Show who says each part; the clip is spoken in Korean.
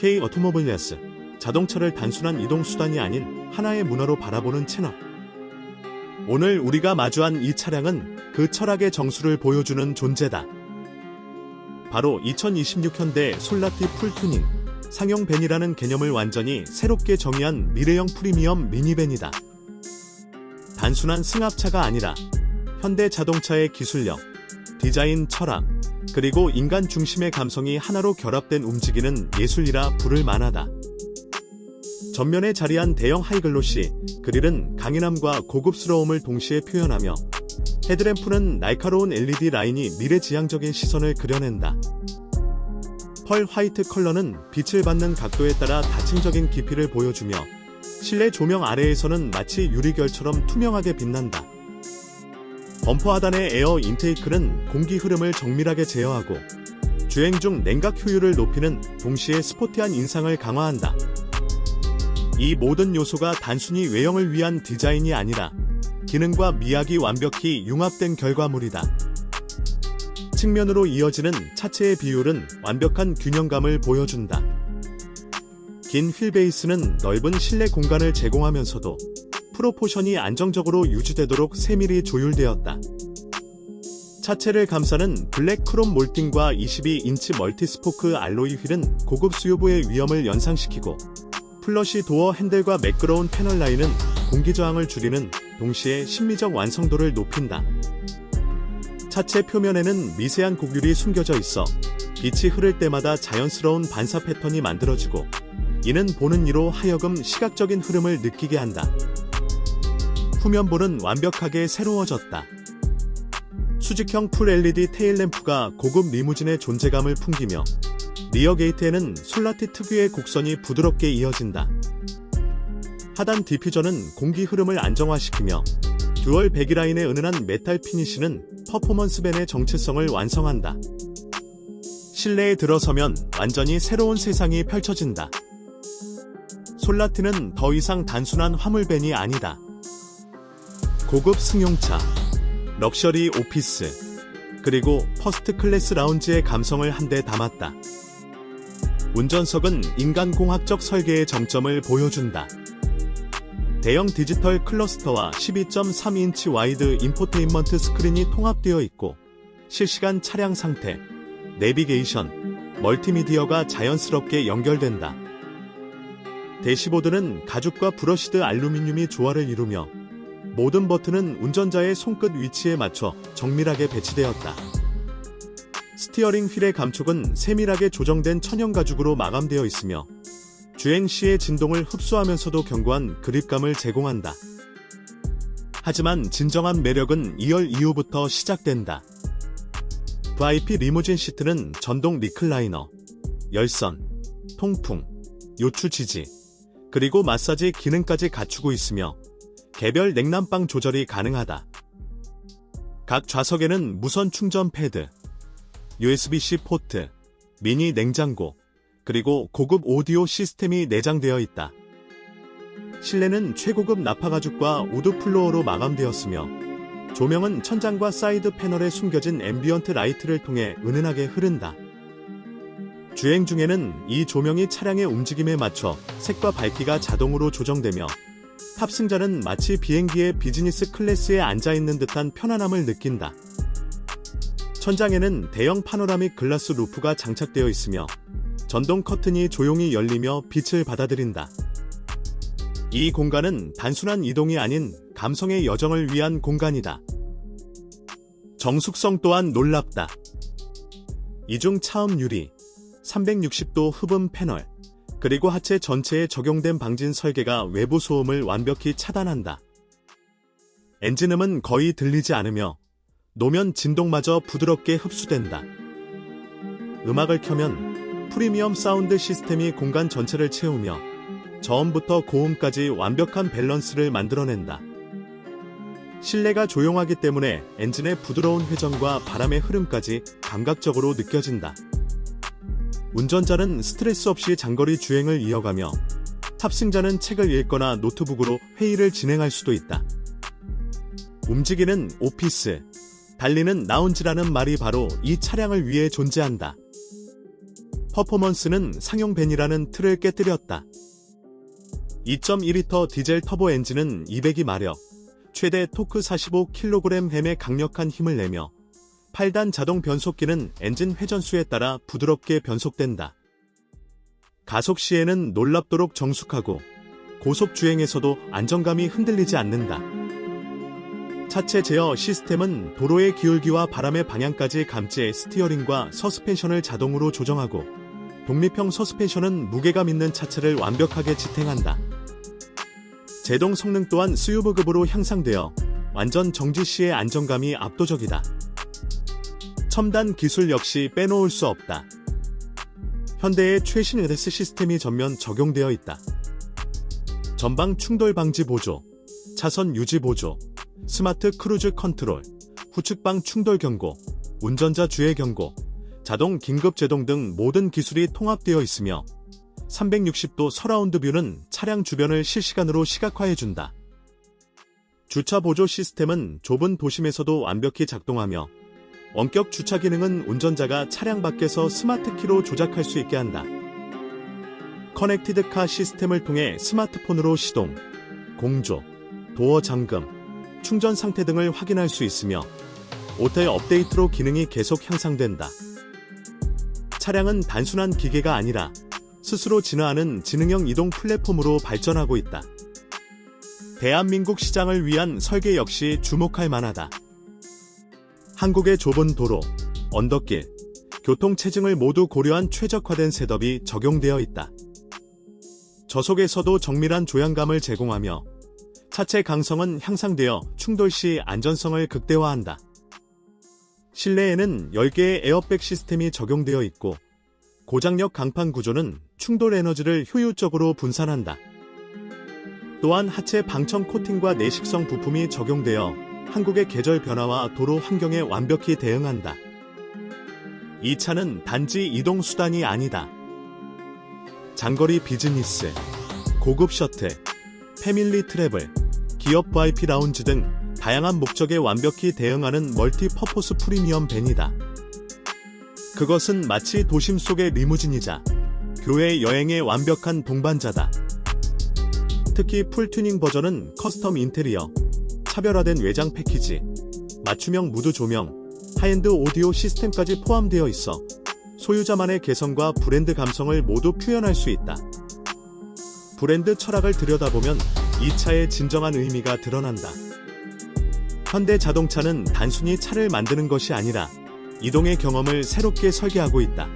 Speaker 1: K 어토모빌리아스 자동차를 단순한 이동 수단이 아닌 하나의 문화로 바라보는 채널. 오늘 우리가 마주한 이 차량은 그 철학의 정수를 보여주는 존재다. 바로 2026 현대 솔라티 풀투닝 상용 밴이라는 개념을 완전히 새롭게 정의한 미래형 프리미엄 미니밴이다. 단순한 승합차가 아니라 현대 자동차의 기술력, 디자인 철학, 그리고 인간 중심의 감성이 하나로 결합된 움직이는 예술이라 부를 만하다. 전면에 자리한 대형 하이글로시 그릴은 강인함과 고급스러움을 동시에 표현하며 헤드램프는 날카로운 LED 라인이 미래지향적인 시선을 그려낸다. 펄 화이트 컬러는 빛을 받는 각도에 따라 다층적인 깊이를 보여주며 실내 조명 아래에서는 마치 유리결처럼 투명하게 빛난다. 범퍼 하단의 에어 인테이크는 공기 흐름을 정밀하게 제어하고 주행 중 냉각 효율을 높이는 동시에 스포티한 인상을 강화한다. 이 모든 요소가 단순히 외형을 위한 디자인이 아니라 기능과 미학이 완벽히 융합된 결과물이다. 측면으로 이어지는 차체의 비율은 완벽한 균형감을 보여준다. 긴 휠베이스는 넓은 실내 공간을 제공하면서도 프로포션이 안정적으로 유지되도록 세밀히 조율되었다. 차체를 감싸는 블랙 크롬 몰딩과 22인치 멀티스포크 알로이 휠은 고급 수요부의 위험을 연상시키고 플러시 도어 핸들과 매끄러운 패널 라인은 공기 저항을 줄이는 동시에 심미적 완성도를 높인다. 차체 표면에는 미세한 곡률이 숨겨져 있어 빛이 흐를 때마다 자연스러운 반사 패턴이 만들어지고 이는 보는 이로 하여금 시각적인 흐름을 느끼게 한다. 후면부는 완벽하게 새로워졌다. 수직형 풀 LED 테일램프가 고급 리무진의 존재감을 풍기며 리어 게이트에는 솔라티 특유의 곡선이 부드럽게 이어진다. 하단 디퓨저는 공기 흐름을 안정화시키며 듀얼 배기라인의 은은한 메탈 피니쉬는 퍼포먼스 밴의 정체성을 완성한다. 실내에 들어서면 완전히 새로운 세상이 펼쳐진다. 솔라티는 더 이상 단순한 화물밴이 아니다. 고급 승용차, 럭셔리 오피스, 그리고 퍼스트 클래스 라운지의 감성을 한데 담았다. 운전석은 인간공학적 설계의 정점을 보여준다. 대형 디지털 클러스터와 12.3인치 와이드 인포테인먼트 스크린이 통합되어 있고 실시간 차량 상태, 내비게이션, 멀티미디어가 자연스럽게 연결된다. 대시보드는 가죽과 브러시드 알루미늄이 조화를 이루며 모든 버튼은 운전자의 손끝 위치에 맞춰 정밀하게 배치되었다. 스티어링 휠의 감촉은 세밀하게 조정된 천연 가죽으로 마감되어 있으며 주행 시의 진동을 흡수하면서도 견고한 그립감을 제공한다. 하지만 진정한 매력은 2열 이후부터 시작된다. VIP 리무진 시트는 전동 리클라이너, 열선, 통풍, 요추 지지, 그리고 마사지 기능까지 갖추고 있으며 개별 냉난방 조절이 가능하다. 각 좌석에는 무선 충전 패드, USB-C 포트, 미니 냉장고, 그리고 고급 오디오 시스템이 내장되어 있다. 실내는 최고급 나파가죽과 우드 플로어로 마감되었으며 조명은 천장과 사이드 패널에 숨겨진 앰비언트 라이트를 통해 은은하게 흐른다. 주행 중에는 이 조명이 차량의 움직임에 맞춰 색과 밝기가 자동으로 조정되며 탑승자는 마치 비행기의 비즈니스 클래스에 앉아 있는 듯한 편안함을 느낀다. 천장에는 대형 파노라믹 글라스 루프가 장착되어 있으며 전동 커튼이 조용히 열리며 빛을 받아들인다. 이 공간은 단순한 이동이 아닌 감성의 여정을 위한 공간이다. 정숙성 또한 놀랍다. 이중 차음 유리, 360도 흡음 패널, 그리고 하체 전체에 적용된 방진 설계가 외부 소음을 완벽히 차단한다. 엔진음은 거의 들리지 않으며 노면 진동마저 부드럽게 흡수된다. 음악을 켜면 프리미엄 사운드 시스템이 공간 전체를 채우며 저음부터 고음까지 완벽한 밸런스를 만들어낸다. 실내가 조용하기 때문에 엔진의 부드러운 회전과 바람의 흐름까지 감각적으로 느껴진다. 운전자는 스트레스 없이 장거리 주행을 이어가며 탑승자는 책을 읽거나 노트북으로 회의를 진행할 수도 있다. 움직이는 오피스, 달리는 라운지라는 말이 바로 이 차량을 위해 존재한다. 퍼포먼스는 상용 벤이라는 틀을 깨뜨렸다. 2.2리터 디젤 터보 엔진은 202마력, 최대 토크 45kg 햄의 강력한 힘을 내며 8단 자동 변속기는 엔진 회전수에 따라 부드럽게 변속된다. 가속 시에는 놀랍도록 정숙하고 고속 주행에서도 안정감이 흔들리지 않는다. 차체 제어 시스템은 도로의 기울기와 바람의 방향까지 감지해 스티어링과 서스펜션을 자동으로 조정하고 독립형 서스펜션은 무게감 있는 차체를 완벽하게 지탱한다. 제동 성능 또한 SUV급으로 향상되어 완전 정지 시의 안정감이 압도적이다. 첨단 기술 역시 빼놓을 수 없다. 현대의 최신 LS 시스템이 전면 적용되어 있다. 전방 충돌 방지 보조, 차선 유지 보조, 스마트 크루즈 컨트롤, 후측방 충돌 경고, 운전자 주의 경고, 자동 긴급 제동 등 모든 기술이 통합되어 있으며 360도 서라운드 뷰는 차량 주변을 실시간으로 시각화해준다. 주차 보조 시스템은 좁은 도심에서도 완벽히 작동하며 원격 주차 기능은 운전자가 차량 밖에서 스마트 키로 조작할 수 있게 한다. 커넥티드 카 시스템을 통해 스마트폰으로 시동, 공조, 도어 잠금, 충전 상태 등을 확인할 수 있으며 오토의 업데이트로 기능이 계속 향상된다. 차량은 단순한 기계가 아니라 스스로 진화하는 지능형 이동 플랫폼으로 발전하고 있다. 대한민국 시장을 위한 설계 역시 주목할 만하다. 한국의 좁은 도로, 언덕길, 교통 체증을 모두 고려한 최적화된 셋업이 적용되어 있다. 저속에서도 정밀한 조향감을 제공하며 차체 강성은 향상되어 충돌 시 안전성을 극대화한다. 실내에는 10개의 에어백 시스템이 적용되어 있고 고장력 강판 구조는 충돌 에너지를 효율적으로 분산한다. 또한 하체 방청 코팅과 내식성 부품이 적용되어 한국의 계절 변화와 도로 환경에 완벽히 대응한다. 이 차는 단지 이동 수단이 아니다. 장거리 비즈니스, 고급 셔틀, 패밀리 트래블, 기업 VIP 라운지 등 다양한 목적에 완벽히 대응하는 멀티퍼포스 프리미엄 밴이다. 그것은 마치 도심 속의 리무진이자 교외 여행의 완벽한 동반자다. 특히 풀튜닝 버전은 커스텀 인테리어, 차별화된 외장 패키지, 맞춤형 무드 조명, 하이엔드 오디오 시스템까지 포함되어 있어 소유자만의 개성과 브랜드 감성을 모두 표현할 수 있다. 브랜드 철학을 들여다보면 이 차의 진정한 의미가 드러난다. 현대 자동차는 단순히 차를 만드는 것이 아니라 이동의 경험을 새롭게 설계하고 있다.